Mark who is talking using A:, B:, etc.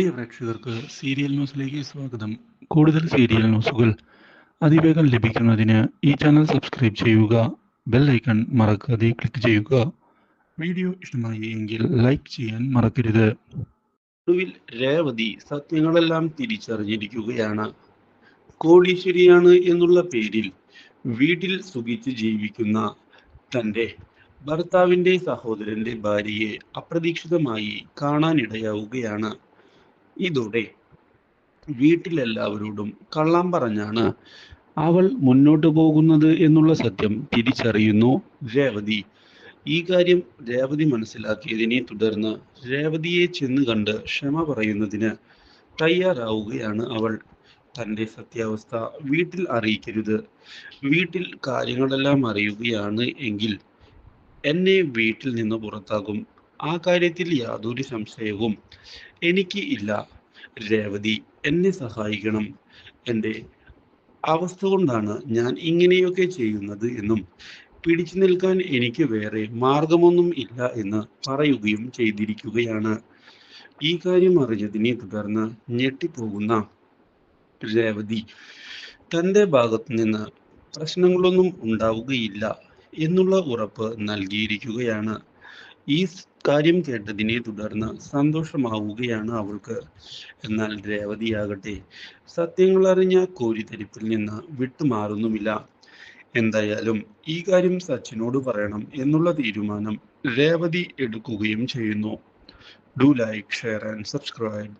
A: പ്രിയ പ്രേക്ഷകർക്ക് സീരിയൽ ന്യൂസിലേക്ക് സ്വാഗതം. കൂടുതൽ സീരിയൽ ന്യൂസുകൾ അതിവേഗം ലഭിക്കുന്നതിന് ഈ ചാനൽ സബ്സ്ക്രൈബ് ചെയ്യുക ബെൽ ഐക്കൺ മറക്കാതെ ക്ലിക്ക് ചെയ്യുക. വീഡിയോ ഇഷ്ടമായി എങ്കിൽ ലൈക്ക് ചെയ്യാൻ മറക്കരുത്. ഒടുവിൽ രേവതി സത്യങ്ങളെല്ലാം തിരിച്ചറിഞ്ഞിരിക്കുകയാണ്. കോടീശ്വരിയാണ് എന്നുള്ള പേരിൽ വീട്ടിൽ സുഖിച്ച് ജീവിക്കുന്ന തന്റെ ഭർത്താവിന്റെ സഹോദരന്റെ ഭാര്യയെ അപ്രതീക്ഷിതമായി കാണാനിടയാവുകയാണ്. ഇതോടെ വീട്ടിലെല്ലാവരോടും കള്ളം പറഞ്ഞാണ് അവൾ മുന്നോട്ട് പോകുന്നത് എന്നുള്ള സത്യം തിരിച്ചറിയുന്നു രേവതി. ഈ കാര്യം രേവതി മനസ്സിലാക്കിയതിനെ തുടർന്ന് രേവതിയെ ചെന്ന് കണ്ട് ക്ഷമ പറയുന്നതിന് തയ്യാറാവുകയാണ് അവൾ. തന്റെ സത്യാവസ്ഥ വീട്ടിൽ അറിയിക്കരുത്. വീട്ടിൽ കാര്യങ്ങളെല്ലാം അറിയുകയാണ് എങ്കിൽ എന്നെ വീട്ടിൽ നിന്ന് പുറത്താക്കും. ആ കാര്യത്തിൽ യാതൊരു സംശയവും എനിക്ക് ഇല്ല. രേവതി എന്നെ സഹായിക്കണം. എന്റെ അവസ്ഥ കൊണ്ടാണ് ഞാൻ ഇങ്ങനെയൊക്കെ ചെയ്യുന്നത് എന്നും പിടിച്ചു നിൽക്കാൻ എനിക്ക് വേറെ മാർഗമൊന്നും ഇല്ല എന്ന് പറയുകയും ചെയ്തിരിക്കുകയാണ്. ഈ കാര്യം അറിഞ്ഞതിനെ തുടർന്ന് ഞെട്ടിപ്പോകുന്ന രേവതി തന്റെ ഭാഗത്ത് നിന്ന് പ്രശ്നങ്ങളൊന്നും ഉണ്ടാവുകയില്ല എന്നുള്ള ഉറപ്പ് നൽകിയിരിക്കുകയാണ്. ഈ കാര്യം കേട്ടതിനെ തുടർന്ന് സന്തോഷമാവുകയാണ് അവൾക്ക്. എന്നാൽ രേവതിയാകട്ടെ സത്യങ്ങൾ അറിഞ്ഞ കോരിത്തരിപ്പിൽ നിന്ന് വിട്ടുമാറുന്നുമില്ല. എന്തായാലും ഈ കാര്യം സച്ചിനോട് പറയണം എന്നുള്ള തീരുമാനം രേവതി എടുക്കുകയും ചെയ്യുന്നു. Do like share and subscribe.